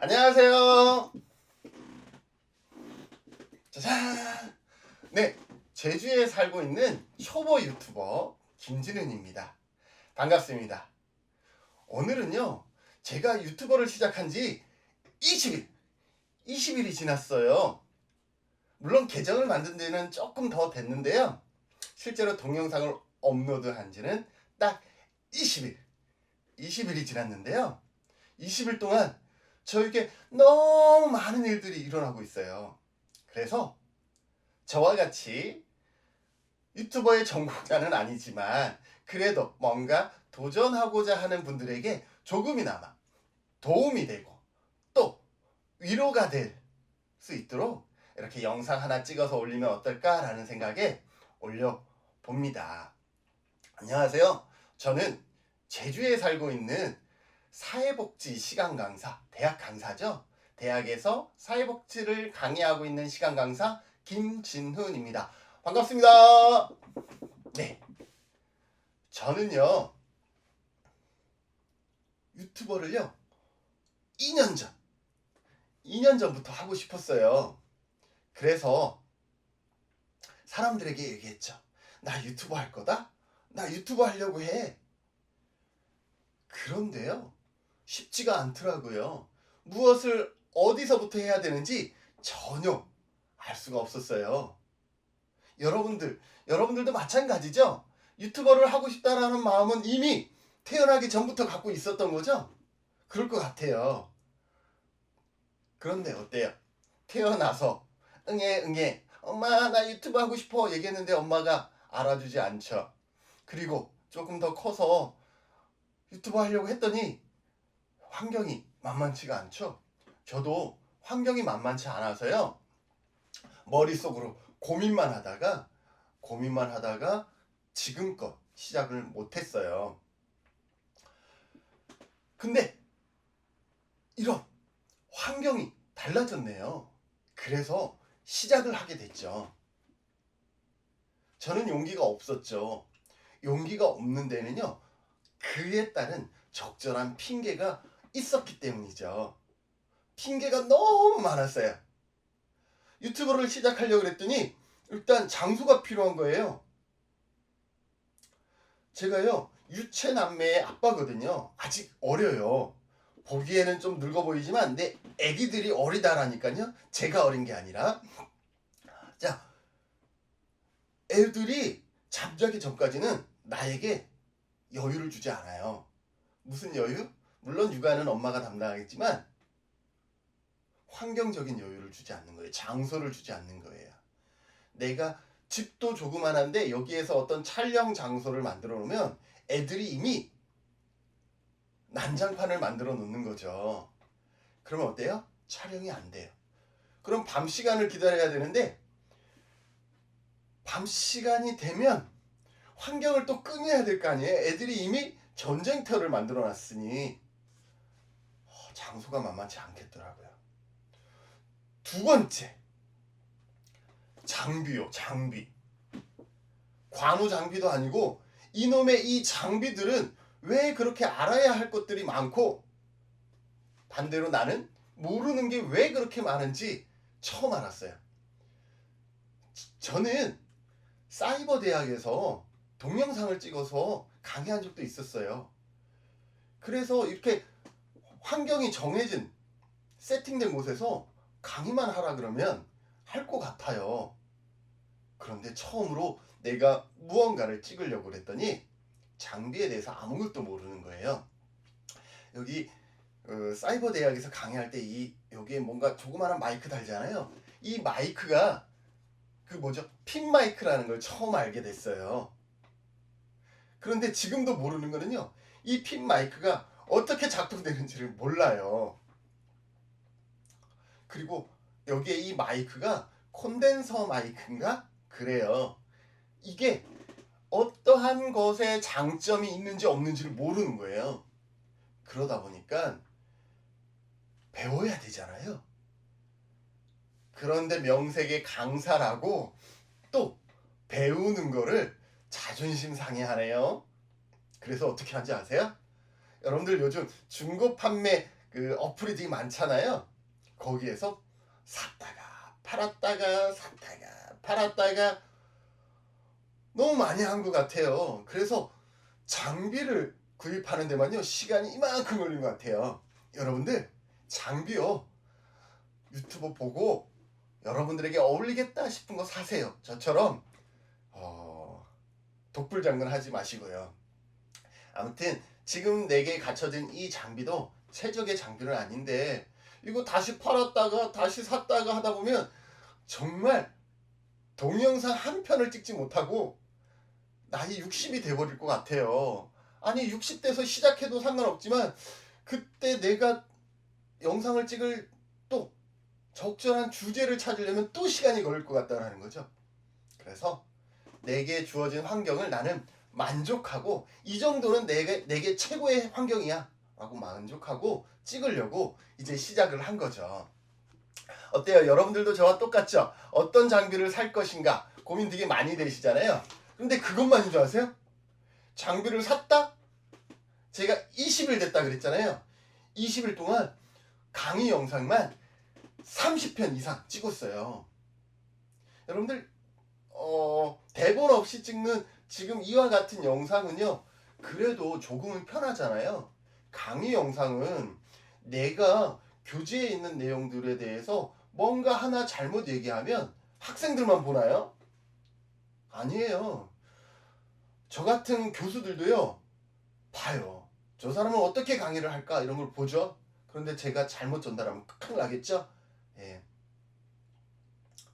안녕하세요. 짜잔. 네, 제주에 살고 있는 초보 유튜버 김진은입니다. 반갑습니다. 오늘은요, 제가 유튜버를 시작한 지 20일, 20일이 지났어요. 물론 계정을 만든 데는 조금 더 됐는데요. 실제로 동영상을 업로드한 지는 딱 20일, 20일이 지났는데요. 20일 동안 저에게 너무 많은 일들이 일어나고 있어요. 그래서 저와 같이 유튜버의 전공자는 아니지만 그래도 뭔가 도전하고자 하는 분들에게 조금이나마 도움이 되고 또 위로가 될 수 있도록 이렇게 영상 하나 찍어서 올리면 어떨까라는 생각에 올려봅니다. 안녕하세요. 저는 제주에 살고 있는 사회복지 시간 강사, 대학 강사죠. 대학에서 사회복지를 강의하고 있는 시간 강사 김진훈입니다. 반갑습니다. 네. 저는요, 유튜버를요, 2년 전, 2년 전부터 하고 싶었어요. 그래서 사람들에게 얘기했죠. 나 유튜버 할 거다? 나 유튜버 하려고 해. 그런데요, 쉽지가 않더라고요. 무엇을 어디서부터 해야 되는지 전혀 알 수가 없었어요. 여러분들, 여러분들도 마찬가지죠? 유튜버를 하고 싶다라는 마음은 이미 태어나기 전부터 갖고 있었던 거죠? 그럴 것 같아요. 그런데 어때요? 태어나서 응애 응애 엄마 나 유튜브 하고 싶어 얘기했는데 엄마가 알아주지 않죠. 그리고 조금 더 커서 유튜브 하려고 했더니 환경이 만만치가 않죠. 저도 환경이 만만치 않아서요. 머릿속으로 고민만 하다가 고민만 하다가 지금껏 시작을 못했어요. 근데 이런 환경이 달라졌네요. 그래서 시작을 하게 됐죠. 저는 용기가 없었죠. 용기가 없는 데는요. 그에 따른 적절한 핑계가 있었기 때문이죠. 핑계가 너무 많았어요. 유튜브를 시작하려고 그랬더니 일단 장소가 필요한 거예요. 제가요, 유체남매의 아빠거든요. 아직 어려요. 보기에는 좀 늙어 보이지만 내 애기들이 어리다라니까요. 제가 어린 게 아니라. 자, 애들이 잠자기 전까지는 나에게 여유를 주지 않아요. 무슨 여유? 물론 육아는 엄마가 담당하겠지만 환경적인 여유를 주지 않는 거예요. 장소를 주지 않는 거예요. 내가 집도 조그만한데 여기에서 어떤 촬영 장소를 만들어 놓으면 애들이 이미 난장판을 만들어 놓는 거죠. 그러면 어때요? 촬영이 안 돼요. 그럼 밤 시간을 기다려야 되는데 밤 시간이 되면 환경을 또 꾸며야 될 거 아니에요. 애들이 이미 전쟁터를 만들어 놨으니 어, 장소가 만만치 않겠더라고요. 두 번째 장비요, 장비. 관우 장비도 아니고 이놈의 이 장비들은 왜 그렇게 알아야 할 것들이 많고 반대로 나는 모르는 게 왜 그렇게 많은지 처음 알았어요. 저는 사이버 대학에서 동영상을 찍어서 강의한 적도 있었어요. 그래서 이렇게 환경이 정해진 세팅된 곳에서 강의만 하라 그러면 할 것 같아요. 그런데 처음으로 내가 무언가를 찍으려고 그랬더니 장비에 대해서 아무것도 모르는 거예요. 여기 어, 사이버 대학에서 강의할 때 이 여기에 뭔가 조그마한 마이크 달잖아요. 이 마이크가 그 뭐죠? 핀 마이크라는 걸 처음 알게 됐어요. 그런데 지금도 모르는 거는요. 이 핀 마이크가 어떻게 작동되는지를 몰라요. 그리고 여기에 이 마이크가 콘덴서 마이크인가? 그래요. 이게 어떠한 것에 장점이 있는지 없는지를 모르는 거예요. 그러다 보니까 배워야 되잖아요. 그런데 명색의 강사라고 또 배우는 거를 자존심 상해하네요. 그래서 어떻게 하는지 아세요? 여러분들 요즘 중고 판매 그그 어플이 되게 많잖아요. 거기에서 샀다가 팔았다가 샀다가 팔았다가 너무 많이 한 것 같아요. 그래서 장비를 구입하는 데만요 시간이 이만큼 걸린 것 같아요. 여러분들 장비요 유튜브 보고 여러분들에게 어울리겠다 싶은 거 사세요. 저처럼 어, 독불장군 하지 마시고요. 아무튼 지금 내게 갖춰진 이 장비도 최적의 장비는 아닌데 이거 다시 팔았다가 다시 샀다가 하다 보면 정말 동영상 한 편을 찍지 못하고 나이 60이 돼버릴 것 같아요. 아니 60대에서 시작해도 상관없지만 그때 내가 영상을 찍을 또 적절한 주제를 찾으려면 또 시간이 걸릴 것 같다는 거죠. 그래서 내게 주어진 환경을 나는 만족하고 이 정도는 내게, 내게 최고의 환경이야 라고 만족하고 찍으려고 이제 시작을 한 거죠. 어때요? 여러분들도 저와 똑같죠? 어떤 장비를 살 것인가 고민 되게 많이 되시잖아요. 근데 그것만인 줄 아세요? 장비를 샀다? 제가 20일 됐다 그랬잖아요. 20일 동안 강의 영상만 30편 이상 찍었어요. 여러분들 어, 대본 없이 찍는 지금 이와 같은 영상은요. 그래도 조금은 편하잖아요. 강의 영상은 내가 교재에 있는 내용들에 대해서 뭔가 하나 잘못 얘기하면 학생들만 보나요? 아니에요. 저 같은 교수들도요. 봐요. 저 사람은 어떻게 강의를 할까 이런 걸 보죠. 그런데 제가 잘못 전달하면 큰일 나겠죠? 예.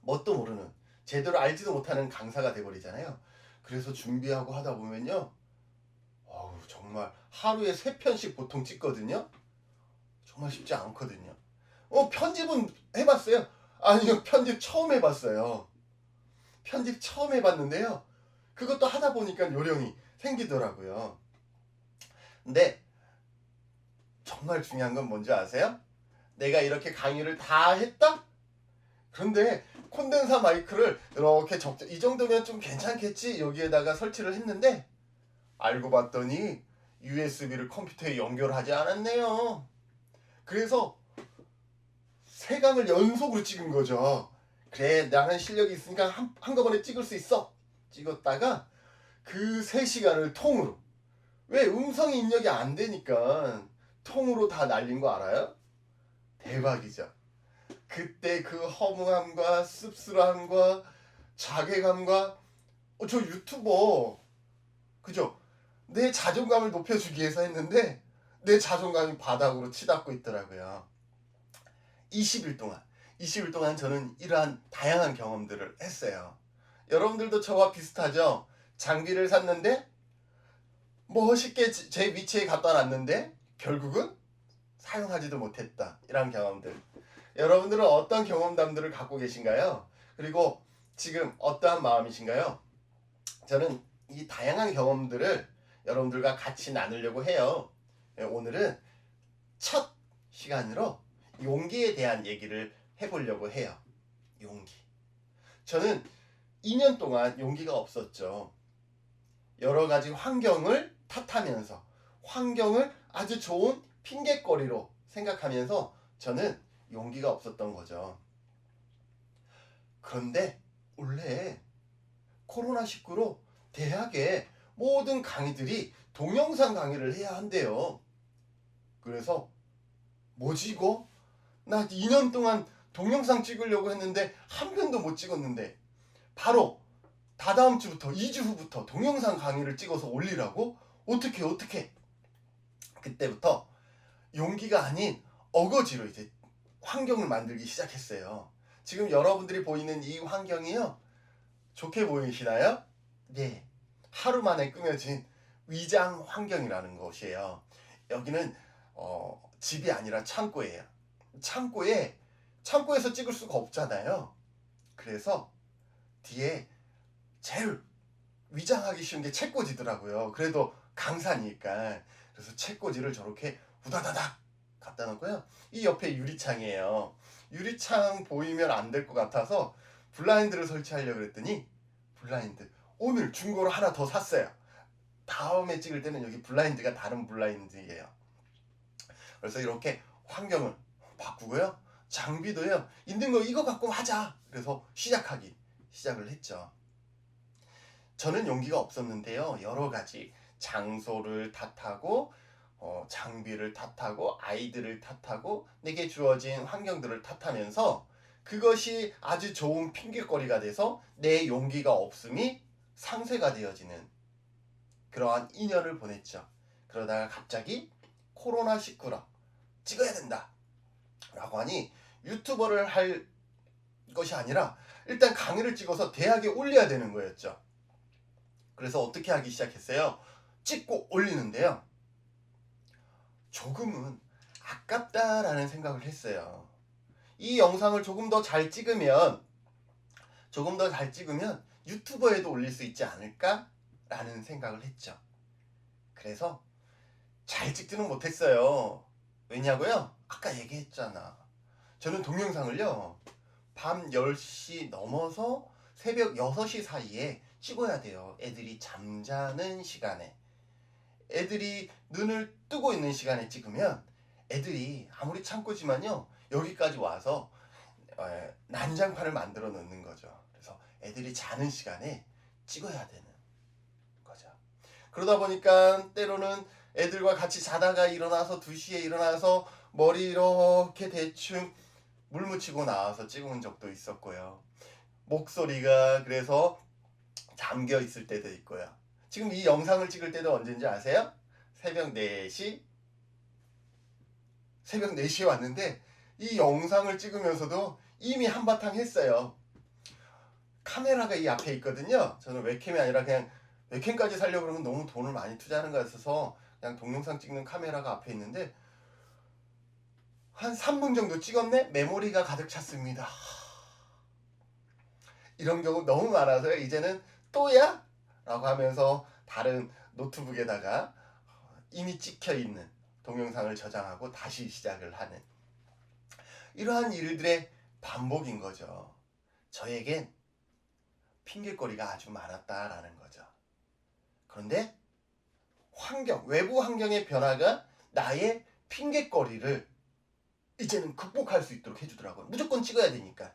뭣도 모르는 제대로 알지도 못하는 강사가 돼버리잖아요. 그래서 준비하고 하다 보면요. 어우, 정말 하루에 세 편씩 보통 찍거든요. 정말 쉽지 않거든요. 어, 편집은 해봤어요? 아니요, 편집 처음 해봤어요. 편집 처음 해봤는데요. 그것도 하다 보니까 요령이 생기더라고요. 근데 정말 중요한 건 뭔지 아세요? 내가 이렇게 강의를 다 했다? 그런데 콘덴사 마이크를 이렇게 적절 이 정도면 좀 괜찮겠지 여기에다가 설치를 했는데 알고 봤더니 USB를 컴퓨터에 연결하지 않았네요. 그래서 세 강을 연속으로 찍은 거죠. 그래 나는 실력이 있으니까 한, 한꺼번에 찍을 수 있어. 찍었다가 그세 시간을 통으로 왜 음성이 입력이 안 되니까 통으로 다 날린 거 알아요? 대박이죠. 그때 그 허무함과 씁쓸함과 자괴감과 어, 저 유튜버 그죠? 내 자존감을 높여주기 위해서 했는데 내 자존감이 바닥으로 치닫고 있더라고요. 20일 동안 20일 동안 저는 이러한 다양한 경험들을 했어요. 여러분들도 저와 비슷하죠? 장비를 샀는데 멋있게 지- 제 위치에 갖다 놨는데 결국은 사용하지도 못했다. 이런 경험들. 여러분들은 어떤 경험담들을 갖고 계신가요? 그리고 지금 어떠한 마음이신가요? 저는 이 다양한 경험들을 여러분들과 같이 나누려고 해요. 예, 오늘은 첫 시간으로 용기에 대한 얘기를 해보려고 해요. 용기. 저는 2년 동안 용기가 없었죠. 여러 가지 환경을 탓하면서 환경을 아주 좋은 핑계거리로 생각하면서 저는 용기가 없었던 거죠. 그런데 올해 코로나19로 대학의 모든 강의들이 동영상 강의를 해야 한대요. 그래서 뭐지 이거? 나 2년 동안 동영상 찍으려고 했는데 한 편도 못 찍었는데 바로 다다음 주부터 2주 후부터 동영상 강의를 찍어서 올리라고? 어떻게 어떻게? 그때부터 용기가 아닌 어거지로 이제 환경을 만들기 시작했어요. 지금 여러분들이 보이는 이 환경이요. 좋게 보이시나요? 네. 하루 만에 꾸며진 위장 환경이라는 것이에요. 여기는 어, 집이 아니라 창고예요. 창고에 창고에서 찍을 수가 없잖아요. 그래서 뒤에 제일 위장하기 쉬운 게 책꽂이더라고요. 그래도 강사니까 그래서 책꽂이를 저렇게 우다다닥 갖다 놓고요. 이 옆에 유리창이에요. 유리창 보이면 안 될 것 같아서 블라인드를 설치하려고 그랬더니 블라인드 오늘 중고로 하나 더 샀어요. 다음에 찍을 때는 여기 블라인드가 다른 블라인드예요. 그래서 이렇게 환경을 바꾸고요. 장비도요. 있는 거 이거 갖고 하자. 그래서 시작하기 시작을 했죠. 저는 용기가 없었는데요. 여러 가지 장소를 탓하고 어, 장비를 탓하고 아이들을 탓하고 내게 주어진 환경들을 탓하면서 그것이 아주 좋은 핑계거리가 돼서 내 용기가 없음이 상쇄가 되어지는 그러한 인연을 보냈죠. 그러다가 갑자기 코로나19라 찍어야 된다. 라고 하니 유튜버를 할 것이 아니라 일단 강의를 찍어서 대학에 올려야 되는 거였죠. 그래서 어떻게 하기 시작했어요? 찍고 올리는데요. 조금은 아깝다라는 생각을 했어요. 이 영상을 조금 더 잘 찍으면 조금 더 잘 찍으면 유튜버에도 올릴 수 있지 않을까라는 생각을 했죠. 그래서 잘 찍지는 못했어요. 왜냐고요? 아까 얘기했잖아. 저는 동영상을요. 밤 10시 넘어서 새벽 6시 사이에 찍어야 돼요. 애들이 잠자는 시간에. 애들이 눈을 뜨고 있는 시간에 찍으면 애들이 아무리 참고지만요. 여기까지 와서 에, 난장판을 만들어 놓는 거죠. 그래서 애들이 자는 시간에 찍어야 되는 거죠. 그러다 보니까 때로는 애들과 같이 자다가 일어나서 2시에 일어나서 머리 이렇게 대충 물 묻히고 나와서 찍은 적도 있었고요. 목소리가 그래서 잠겨 있을 때도 있고요. 지금 이 영상을 찍을 때도 언제인지 아세요? 새벽 4시 새벽 4시에 왔는데 이 영상을 찍으면서도 이미 한바탕 했어요. 카메라가 이 앞에 있거든요. 저는 웹캠이 아니라 그냥 웹캠까지 살려고 그러면 너무 돈을 많이 투자하는 거 같아서 그냥 동영상 찍는 카메라가 앞에 있는데 한 3분 정도 찍었네? 메모리가 가득 찼습니다. 이런 경우 너무 많아서요. 이제는 또야? 라고 하면서 다른 노트북에다가 이미 찍혀 있는 동영상을 저장하고 다시 시작을 하는 이러한 일들의 반복인 거죠. 저에겐 핑계거리가 아주 많았다라는 거죠. 그런데 환경, 외부 환경의 변화가 나의 핑계거리를 이제는 극복할 수 있도록 해주더라고요. 무조건 찍어야 되니까.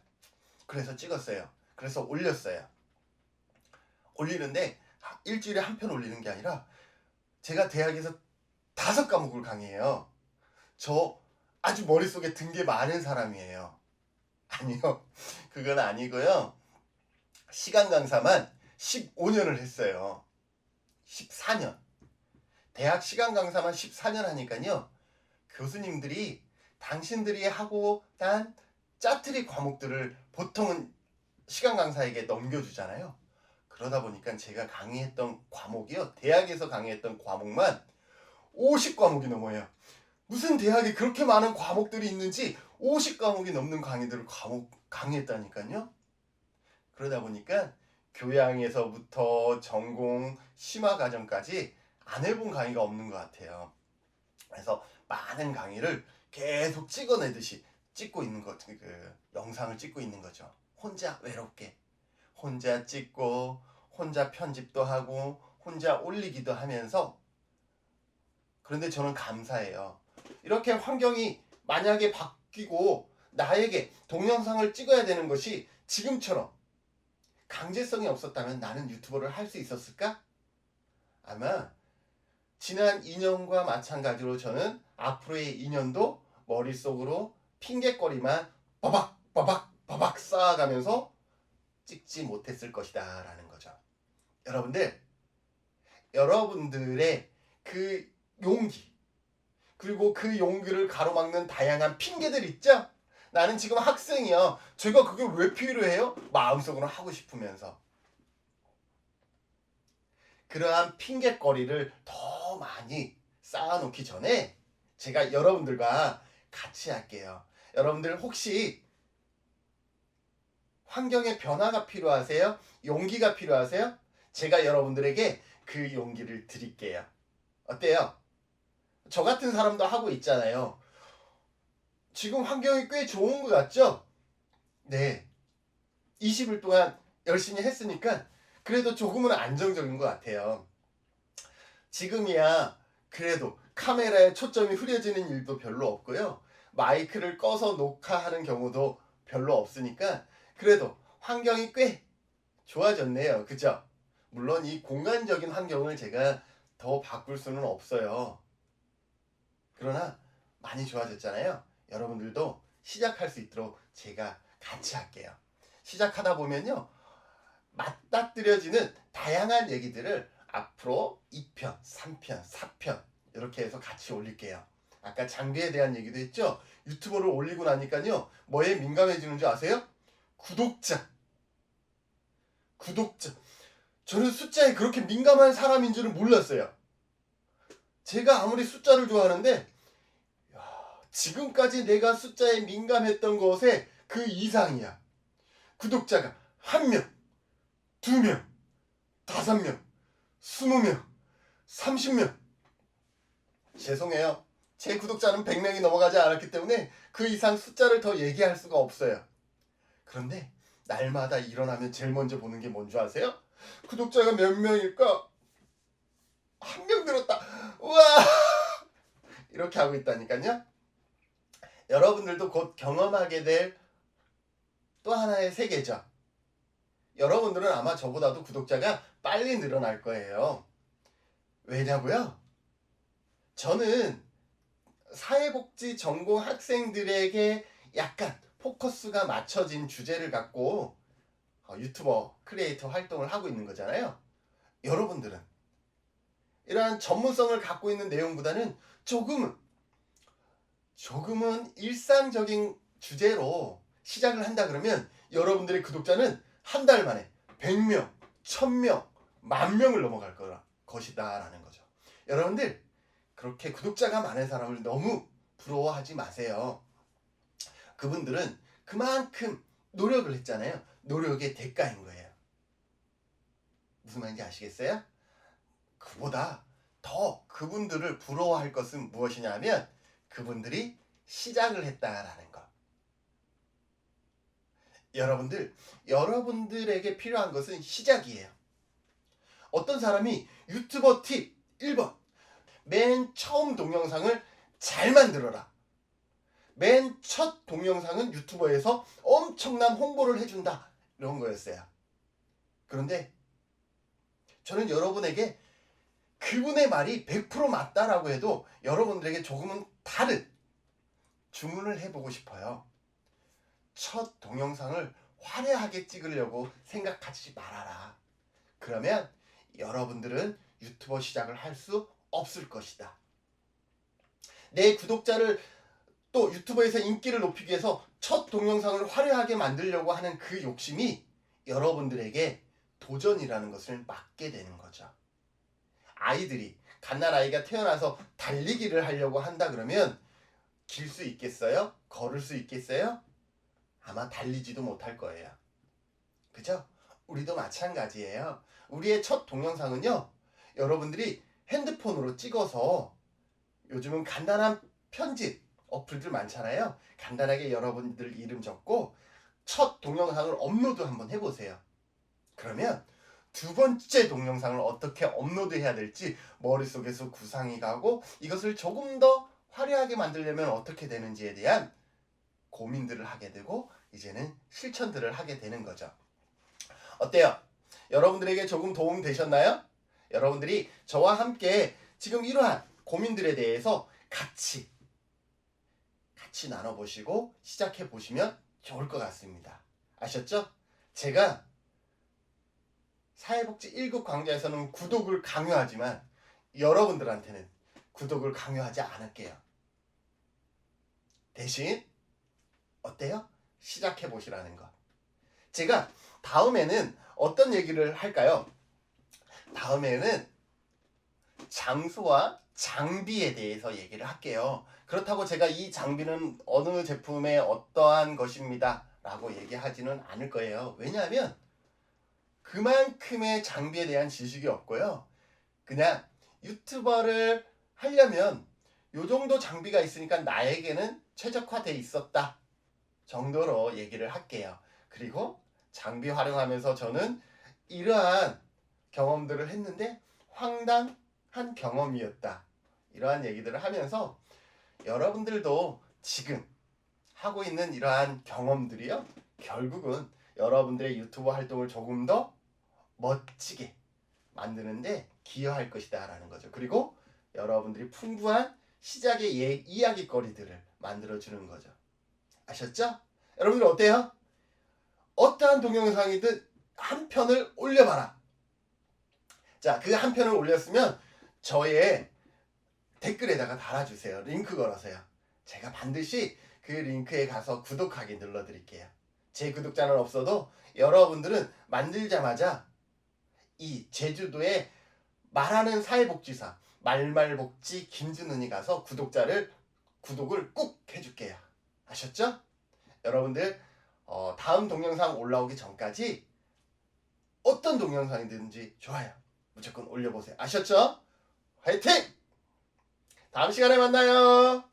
그래서 찍었어요. 그래서 올렸어요. 올리는데 일주일에 한 편 올리는 게 아니라 제가 대학에서 다섯 과목을 강의해요. 저 아주 머릿속에 든 게 많은 사람이에요. 아니요. 그건 아니고요. 시간 강사만 15년을 했어요. 14년. 대학 시간 강사만 14년 하니까요. 교수님들이 당신들이 하고 난 짜투리 과목들을 보통은 시간 강사에게 넘겨주잖아요. 그러다 보니까 제가 강의했던 과목이요. 대학에서 강의했던 과목만 50과목이 넘어요. 무슨 대학에 그렇게 많은 과목들이 있는지 50과목이 넘는 강의들을 과목 강의했다니까요. 그러다 보니까 교양에서부터 전공 심화 과정까지 안 해본 강의가 없는 것 같아요. 그래서 많은 강의를 계속 찍어내듯이 찍고 있는 것, 그 영상을 찍고 있는 거죠. 혼자 외롭게 혼자 찍고 혼자 편집도 하고 혼자 올리기도 하면서 그런데 저는 감사해요. 이렇게 환경이 만약에 바뀌고 나에게 동영상을 찍어야 되는 것이 지금처럼 강제성이 없었다면 나는 유튜버를 할 수 있었을까? 아마 지난 2년과 마찬가지로 저는 앞으로의 2년도 머릿속으로 핑계거리만 빠박 빠박 빠박 쌓아가면서 찍지 못했을 것이다 라는 거죠. 여러분들 여러분들의 그 용기 그리고 그 용기를 가로막는 다양한 핑계들 있죠? 나는 지금 학생이야. 제가 그게 왜 필요해요? 마음속으로 하고 싶으면서. 그러한 핑계거리를 더 많이 쌓아놓기 전에 제가 여러분들과 같이 할게요. 여러분들 혹시 환경의 변화가 필요하세요? 용기가 필요하세요? 제가 여러분들에게 그 용기를 드릴게요. 어때요? 저 같은 사람도 하고 있잖아요. 지금 환경이 꽤 좋은 것 같죠? 네. 20일 동안 열심히 했으니까 그래도 조금은 안정적인 것 같아요. 지금이야 그래도 카메라에 초점이 흐려지는 일도 별로 없고요. 마이크를 꺼서 녹화하는 경우도 별로 없으니까 그래도 환경이 꽤 좋아졌네요. 그죠? 물론 이 공간적인 환경을 제가 더 바꿀 수는 없어요. 그러나 많이 좋아졌잖아요. 여러분들도 시작할 수 있도록 제가 같이 할게요. 시작하다 보면요. 맞닥뜨려지는 다양한 얘기들을 앞으로 2편, 3편, 4편 이렇게 해서 같이 올릴게요. 아까 장비에 대한 얘기도 했죠. 유튜브를 올리고 나니까요. 뭐에 민감해지는 줄 아세요? 구독자. 구독자. 저는 숫자에 그렇게 민감한 사람인 줄은 몰랐어요. 제가 아무리 숫자를 좋아하는데 야, 지금까지 내가 숫자에 민감했던 것의 그 이상이야. 구독자가 한 명, 두 명, 다섯 명, 스무 명, 삼십 명. 죄송해요. 제 구독자는 100명이 넘어가지 않았기 때문에 그 이상 숫자를 더 얘기할 수가 없어요. 그런데 날마다 일어나면 제일 먼저 보는 게 뭔 줄 아세요? 구독자가 몇 명일까? 한 명 늘었다. 우와! 이렇게 하고 있다니까요. 여러분들도 곧 경험하게 될 또 하나의 세계죠. 여러분들은 아마 저보다도 구독자가 빨리 늘어날 거예요. 왜냐고요? 저는 사회복지 전공 학생들에게 약간 포커스가 맞춰진 주제를 갖고 어, 유튜버 크리에이터 활동을 하고 있는 거잖아요. 여러분들은 이러한 전문성을 갖고 있는 내용보다는 조금은 조금은 일상적인 주제로 시작을 한다 그러면 여러분들의 구독자는 한 달 만에 100명, 1000명, 만 명을 넘어갈 거라 것이다라는 거죠. 여러분들 그렇게 구독자가 많은 사람을 너무 부러워하지 마세요. 그분들은 그만큼 노력을 했잖아요. 노력의 대가인 거예요. 무슨 말인지 아시겠어요? 그보다 더 그분들을 부러워할 것은 무엇이냐면 그분들이 시작을 했다라는 것. 여러분들, 여러분들에게 필요한 것은 시작이에요. 어떤 사람이 유튜버 팁 1번. 맨 처음 동영상을 잘 만들어라. 맨 첫 동영상은 유튜버에서 엄청난 홍보를 해준다. 이런 거였어요. 그런데 저는 여러분에게 그분의 말이 100% 맞다라고 해도 여러분들에게 조금은 다른 주문을 해보고 싶어요. 첫 동영상을 화려하게 찍으려고 생각하지 말아라. 그러면 여러분들은 유튜버 시작을 할 수 없을 것이다. 내 구독자를 또 유튜버에서 인기를 높이기 위해서 첫 동영상을 화려하게 만들려고 하는 그 욕심이 여러분들에게 도전이라는 것을 맡게 되는 거죠. 아이들이 갓난 아이가 태어나서 달리기를 하려고 한다 그러면 길 수 있겠어요? 걸을 수 있겠어요? 아마 달리지도 못할 거예요. 그죠? 우리도 마찬가지예요. 우리의 첫 동영상은요, 여러분들이 핸드폰으로 찍어서 요즘은 간단한 편집 어플들 많잖아요. 간단하게 여러분들 이름 적고 첫 동영상을 업로드 한번 해보세요. 그러면 두 번째 동영상을 어떻게 업로드해야 될지 머릿속에서 구상이 가고 이것을 조금 더 화려하게 만들려면 어떻게 되는지에 대한 고민들을 하게 되고 이제는 실천들을 하게 되는 거죠. 어때요? 여러분들에게 조금 도움 되셨나요? 여러분들이 저와 함께 지금 이러한 고민들에 대해서 같이 같이 나눠보시고 시작해 보시면 좋을 것 같습니다. 아셨죠? 제가 사회복지 1급 강좌에서는 구독을 강요하지만 여러분들한테는 구독을 강요하지 않을게요. 대신 어때요? 시작해 보시라는 것. 제가 다음에는 어떤 얘기를 할까요? 다음에는 장소와 장비에 대해서 얘기를 할게요. 그렇다고 제가 이 장비는 어느 제품의 어떠한 것입니다. 라고 얘기하지는 않을 거예요. 왜냐하면 그만큼의 장비에 대한 지식이 없고요. 그냥 유튜버를 하려면 요 정도 장비가 있으니까 나에게는 최적화돼 있었다 정도로 얘기를 할게요. 그리고 장비 활용하면서 저는 이러한 경험들을 했는데 황당한 경험이었다. 이러한 얘기들을 하면서 여러분들도 지금 하고 있는 이러한 경험들이요. 결국은 여러분들의 유튜브 활동을 조금 더 멋지게 만드는데 기여할 것이다라는 거죠. 그리고 여러분들이 풍부한 시작의 예, 이야기거리들을 만들어 주는 거죠. 아셨죠? 여러분들 어때요? 어떠한 동영상이든 한 편을 올려봐라. 자, 그 한 편을 올렸으면 저의 댓글에다가 달아주세요. 링크 걸어서요. 제가 반드시 그 링크에 가서 구독하기 눌러드릴게요. 제 구독자는 없어도 여러분들은 만들자마자 이 제주도의 말하는 사회복지사 말말복지 김준은이 가서 구독자를 구독을 꾹 해줄게요. 아셨죠? 여러분들 어, 다음 동영상 올라오기 전까지 어떤 동영상이든지 좋아요. 무조건 올려보세요. 아셨죠? 화이팅! 다음 시간에 만나요.